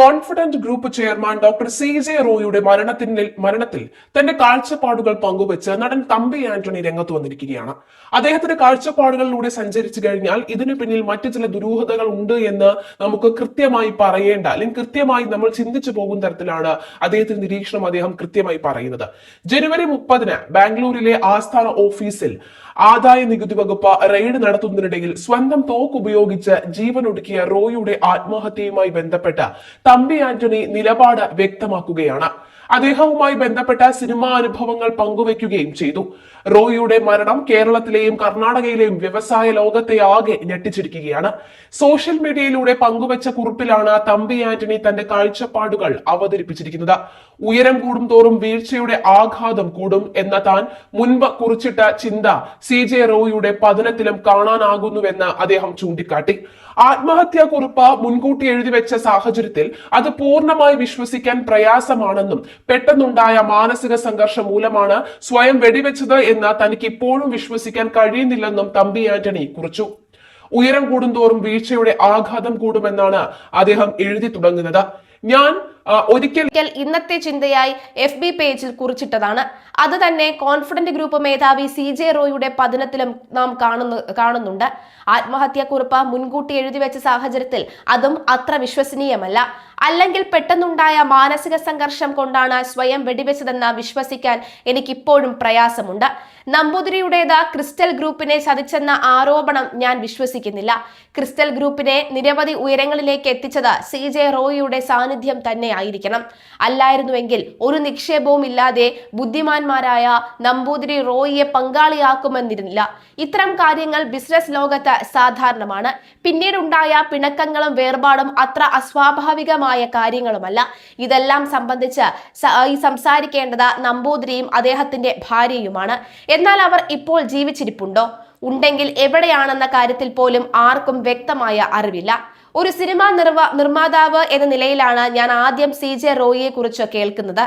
Confident Group chairman doctor C J റോയുടെ മരണത്തിൽ മരണത്തിൽ തന്റെ കാഴ്ചപ്പാടുകൾ പങ്കുവെച്ച് നടൻ തമ്പി ആന്റണി രംഗത്ത് വന്നിരിക്കുകയാണ്. അദ്ദേഹത്തിന്റെ കാഴ്ചപ്പാടുകളിലൂടെ സഞ്ചരിച്ചു കഴിഞ്ഞാൽ ഇതിനു പിന്നിൽ മറ്റു ചില ദുരൂഹതകൾ ഉണ്ട് എന്ന് നമുക്ക് കൃത്യമായി പറയേണ്ട അല്ലെങ്കിൽ കൃത്യമായി നമ്മൾ ചിന്തിച്ചു പോകുന്ന തരത്തിലാണ് അദ്ദേഹത്തിന്റെ നിരീക്ഷണം അദ്ദേഹം കൃത്യമായി പറയുന്നത്. ജനുവരി മുപ്പതിന് ബാംഗ്ലൂരിലെ ആസ്ഥാന ഓഫീസിൽ ആദായ നികുതി വകുപ്പ് റെയ്ഡ് നടത്തുന്നതിനിടയിൽ സ്വന്തം തോക്ക് ഉപയോഗിച്ച് ജീവനൊടുക്കിയ റോയിയുടെ ആത്മഹത്യയുമായി ബന്ധപ്പെട്ട് തമ്പി ആന്റണി നിലപാട് വ്യക്തമാക്കുകയാണ്. അദ്ദേഹവുമായി ബന്ധപ്പെട്ട സിനിമാ അനുഭവങ്ങൾ പങ്കുവെക്കുകയും ചെയ്തു. റോയിയുടെ മരണം കേരളത്തിലെയും കർണാടകയിലെയും വ്യവസായ ലോകത്തെ ആകെ ഞെട്ടിച്ചിരിക്കുകയാണ്. സോഷ്യൽ മീഡിയയിലൂടെ പങ്കുവച്ച കുറിപ്പിലാണ് തമ്പി ആന്റണി തന്റെ കാഴ്ചപ്പാടുകൾ അവതരിപ്പിച്ചിരിക്കുന്നത്. ഉയരം കൂടും തോറും വീഴ്ചയുടെ ആഘാതം കൂടും എന്ന താൻ മുൻപ് കുറിച്ചിട്ട ചിന്ത സി ജെ റോയിയുടെ പതനത്തിലും കാണാനാകുന്നുവെന്ന് അദ്ദേഹം ചൂണ്ടിക്കാട്ടി. ആത്മഹത്യാ കുറിപ്പ് മുൻകൂട്ടി എഴുതി വെച്ച സാഹചര്യത്തിൽ അത് പൂർണമായി വിശ്വസിക്കാൻ പ്രയാസമാണെന്നും പെട്ടെന്നുണ്ടായ മാനസിക സംഘർഷം മൂലമാണ് സ്വയം വെടിവെച്ചത് എന്ന് തനിക്ക് ഇപ്പോഴും വിശ്വസിക്കാൻ കഴിയുന്നില്ലെന്നും തമ്പി ആന്റണി കുറിച്ചു. ഉയരം കൂടുന്തോറും വീഴ്ചയുടെ ആഘാതം കൂടുമെന്നാണ് അദ്ദേഹം എഴുതി തുടങ്ങുന്നത്. ഞാൻ ഒരിക്കൽ ഇന്നത്തെ ചിന്തയായി എഫ് ബി പേജിൽ കുറിച്ചിട്ടതാണ്. അത് തന്നെ കോൺഫിഡന്റ് ഗ്രൂപ്പ് മേധാവി സി ജെ റോയുടെ പതനത്തിലും നാം കാണുന്നു കാണുന്നുണ്ട്. ആത്മഹത്യാക്കുറിപ്പ് മുൻകൂട്ടി എഴുതി വെച്ച സാഹചര്യത്തിൽ അതും അത്ര വിശ്വസനീയമല്ല. അല്ലെങ്കിൽ പെട്ടെന്നുണ്ടായ മാനസിക സംഘർഷം കൊണ്ടാണ് സ്വയം വെടിവെച്ചതെന്ന് വിശ്വസിക്കാൻ എനിക്കിപ്പോഴും പ്രയാസമുണ്ട്. നമ്പൂതിരിയുടേത് ക്രിസ്റ്റൽ ഗ്രൂപ്പിനെ ചതിച്ചെന്ന ആരോപണം ഞാൻ വിശ്വസിക്കുന്നില്ല. ക്രിസ്റ്റൽ ഗ്രൂപ്പിനെ നിരവധി ഉയരങ്ങളിലേക്ക് എത്തിച്ചത് സി ജെ റോയിയുടെ സാന്നിധ്യം തന്നെയായിരിക്കണം. അല്ലായിരുന്നുവെങ്കിൽ ഒരു നിക്ഷേപവും ഇല്ലാതെ ബുദ്ധിമാന്മാരായ നമ്പൂതിരി റോയിയെ പങ്കാളിയാക്കുമെന്നിരുന്നില്ല. ഇത്തരം കാര്യങ്ങൾ ബിസിനസ് ലോകത്ത് സാധാരണമാണ്. പിന്നീടുണ്ടായ പിണക്കങ്ങളും വേർപാടും അത്ര അസ്വാഭാവികമായ കാര്യങ്ങളുമല്ല. ഇതെല്ലാം സംബന്ധിച്ച് സംസാരിക്കേണ്ടത് നമ്പൂതിരിയും അദ്ദേഹത്തിന്റെ ഭാര്യയുമാണ്. എന്നാൽ അവർ ഇപ്പോൾ ജീവിച്ചിരിപ്പുണ്ടോ? ഉണ്ടെങ്കിൽ എവിടെയാണെന്ന കാര്യത്തിൽ പോലും ആർക്കും വ്യക്തമായ അറിവില്ല. ഒരു സിനിമാ നിർവ നിർമ്മാതാവ് എന്ന നിലയിലാണ് ഞാൻ ആദ്യം സി ജെ റോയിയെ കുറിച്ച് കേൾക്കുന്നത്.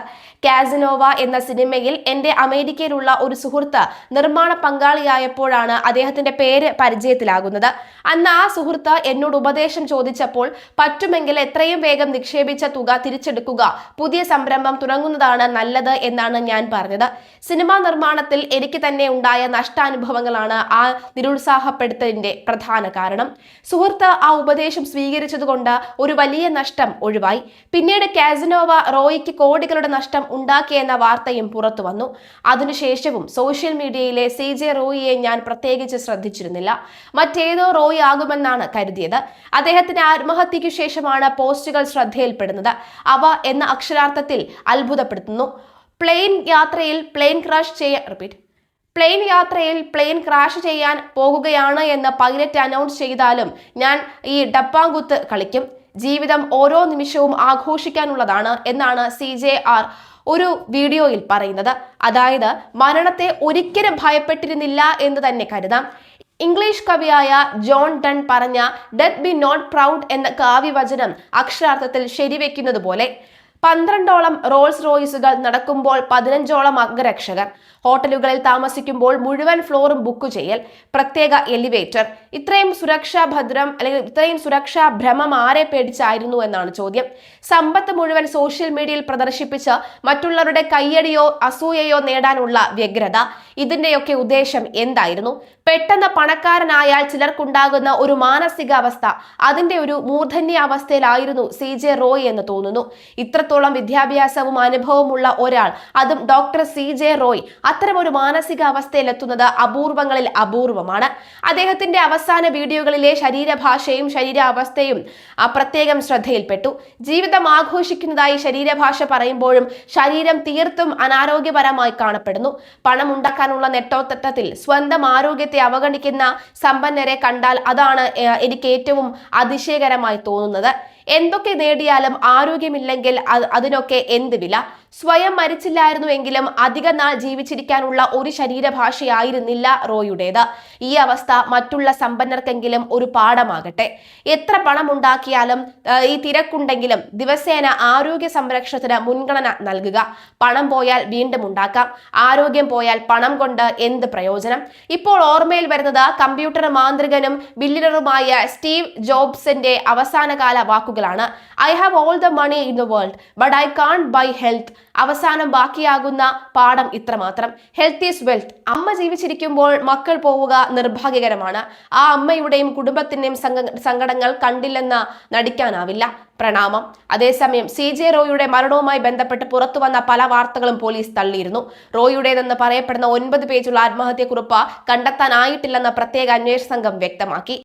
കാസിനോവ എന്ന സിനിമയിൽ എന്റെ അമേരിക്കയിലുള്ള ഒരു സുഹൃത്ത് നിർമ്മാണ പങ്കാളിയായപ്പോഴാണ് അദ്ദേഹത്തിന്റെ പേര് പരിചയത്തിലാകുന്നത്. അന്ന് ആ സുഹൃത്ത് എന്നോട് ഉപദേശം ചോദിച്ചപ്പോൾ പറ്റുമെങ്കിൽ എത്രയും വേഗം നിക്ഷേപിച്ച തുക തിരിച്ചെടുക്കുക. പുതിയ സംരംഭം തുടങ്ങുന്നതാണ് നല്ലത് എന്നാണ് ഞാൻ പറഞ്ഞത്. സിനിമാ നിർമ്മാണത്തിൽ എനിക്ക് തന്നെ ഉണ്ടായ നഷ്ടാനുഭവങ്ങളാണ് ആ നിരുത്സാഹപ്പെടുത്തലിന്റെ പ്രധാന കാരണം. സുഹൃത്ത് ആ ഉപദേശം സ്വീകരിച്ചതുകൊണ്ട് ഒരു വലിയ നഷ്ടം ഒഴിവായി. പിന്നീട് കാസിനോവ റോയിക്ക് കോടികളുടെ നഷ്ടം ഉണ്ടാക്കിയെന്ന വാർത്തയും പുറത്തു വന്നു. അതിനുശേഷവും സോഷ്യൽ മീഡിയയിലെ സി ജെ റോയിയെ ഞാൻ പ്രത്യേകിച്ച് ശ്രദ്ധിച്ചിരുന്നില്ല. മറ്റേതോ റോയി ആകുമെന്നാണ് കരുതിയത്. അദ്ദേഹത്തിന്റെ ആത്മഹത്യയ്ക്ക് ശേഷമാണ് പോസ്റ്റുകൾ ശ്രദ്ധയിൽപ്പെടുന്നത്. അവ എന്ന അക്ഷരാർത്ഥത്തിൽ അത്ഭുതപ്പെടുത്തുന്നു. പ്ലെയിൻ യാത്രയിൽ പ്ലെയിൻ ക്രാഷ് ചെയ്യാൻ റിപ്പീറ്റ്. പ്ലെയിൻ യാത്രയിൽ പ്ലെയിൻ ക്രാഷ് ചെയ്യാൻ പോകുകയാണ് എന്ന് പൈലറ്റ് അനൗൺസ് ചെയ്താലും ഞാൻ ഈ ഡപ്പാങ്കുത്ത് കളിക്കും. ജീവിതം ഓരോ നിമിഷവും ആഘോഷിക്കാനുള്ളതാണ് എന്നാണ് സി ജെ ആർ ഒരു വീഡിയോയിൽ പറയുന്നത്. അതായത് മരണത്തെ ഒരിക്കലും ഭയപ്പെട്ടിരുന്നില്ല എന്ന് തന്നെ കരുതാം. ഇംഗ്ലീഷ് കവിയായ ജോൺ ഡൺ പറഞ്ഞ ഡെത്ത് ബി നോട്ട് പ്രൗഡ് എന്ന കാവ്യവചനം അക്ഷരാർത്ഥത്തിൽ ശരിവെക്കുന്നത് പോലെ പന്ത്രണ്ടോളം റോൾസ് റോയ്സുകൾ നടക്കുമ്പോൾ പതിനഞ്ചോളം അംഗരക്ഷകർ. ഹോട്ടലുകളിൽ താമസിക്കുമ്പോൾ മുഴുവൻ ഫ്ലോറും ബുക്ക് ചെയ്യൽ പ്രത്യേക എലിവേറ്റർ. ഇത്രയും സുരക്ഷാ ഭദ്രം അല്ലെങ്കിൽ ഇത്രയും സുരക്ഷാ ഭ്രമം ആരെ പേടിച്ചായിരുന്നു എന്നാണ് ചോദ്യം. സമ്പത്ത് മുഴുവൻ സോഷ്യൽ മീഡിയയിൽ പ്രദർശിപ്പിച്ച് മറ്റുള്ളവരുടെ കയ്യടിയോ അസൂയയോ നേടാനുള്ള വ്യഗ്രത. ഇതിന്റെയൊക്കെ ഉദ്ദേശം എന്തായിരുന്നു? പെട്ടെന്ന് പണക്കാരനായാൽ ചിലർക്കുണ്ടാകുന്ന ഒരു മാനസികാവസ്ഥ അതിന്റെ ഒരു മൂർധന്യ അവസ്ഥയിലായിരുന്നു സി ജെ റോയ് എന്ന് തോന്നുന്നു. ഇത്രത്തോളം വിദ്യാഭ്യാസവും അനുഭവമുള്ള ഒരാൾ അതും ഡോക്ടർ സി ജെ റോയ്. അത്തരം ഒരു മാനസികാവസ്ഥയിലെത്തുന്നത് അപൂർവങ്ങളിൽ അപൂർവമാണ്. അദ്ദേഹത്തിന്റെ അവസാന വീഡിയോകളിലെ ശരീരഭാഷയും ശരീരാവസ്ഥയും പ്രത്യേകം ശ്രദ്ധയിൽപ്പെട്ടു. ജീവിതം ആഘോഷിക്കുന്നതായി ശരീരഭാഷ പറയുമ്പോഴും ശരീരം തീർത്തും അനാരോഗ്യപരമായി കാണപ്പെടുന്നു. പണം ഉണ്ടാക്കാനുള്ള നെട്ടോത്തട്ടത്തിൽ സ്വന്തം ആരോഗ്യത്തെ അവഗണിക്കുന്ന സമ്പന്നരെ കണ്ടാൽ അതാണ് എനിക്ക് ഏറ്റവും അതിശയകരമായി തോന്നുന്നത്. എന്തൊക്കെ നേടിയാലും ആരോഗ്യമില്ലെങ്കിൽ അതിനൊക്കെ എന്ത് വില? സ്വയം മരിച്ചില്ലായിരുന്നുവെങ്കിലും അധിക നാൾ ജീവിച്ചിരിക്കാനുള്ള ഒരു ശരീരഭാഷയായിരുന്നില്ല റോയുടേത്. ഈ അവസ്ഥ മറ്റുള്ള സമ്പന്നർക്കെങ്കിലും ഒരു പാഠമാകട്ടെ. എത്ര പണം ഉണ്ടാക്കിയാലും ഈ തിരക്കുണ്ടെങ്കിലും ദിവസേന ആരോഗ്യ സംരക്ഷണത്തിന് മുൻഗണന നൽകുക. പണം പോയാൽ വീണ്ടും ഉണ്ടാക്കാം. ആരോഗ്യം പോയാൽ പണം കൊണ്ട് എന്ത് പ്രയോജനം? ഇപ്പോൾ ഓർമ്മയിൽ വരുന്നത് കമ്പ്യൂട്ടർ മാന്ത്രികനും ബില്ലിനറുമായ സ്റ്റീവ് ജോബ്സിന്റെ അവസാനകാല വാക്കുകളാണ്. I have all the money in the world but I can buy health അവസാനം ബാക്കിയാകുന്ന പാഠം ഇത്രമാത്രം. ഹെൽത്ത് ഈസ് വെൽത്ത് അമ്മ ജീവിച്ചിരിക്കുമ്പോൾ മക്കൾ പോവുക നിർഭാഗ്യകരമാണ്. ആ അമ്മയുടെയും കുടുംബത്തിന്റെയും സംഘ- സങ്കടങ്ങൾ കണ്ടില്ലെന്ന് നടിക്കാനാവില്ല. പ്രണാമം. അതേസമയം സി ജെ റോയിയുടെ മരണവുമായി ബന്ധപ്പെട്ട് പുറത്തു വന്ന പല വാർത്തകളും പോലീസ് തള്ളിയിരുന്നു. റോയുടേതെന്ന് പറയപ്പെടുന്ന ഒൻപത് പേജുള്ള ആത്മഹത്യക്കുറിപ്പ് കണ്ടെത്താനായിട്ടില്ലെന്ന് പ്രത്യേക അന്വേഷണ സംഘം വ്യക്തമാക്കി.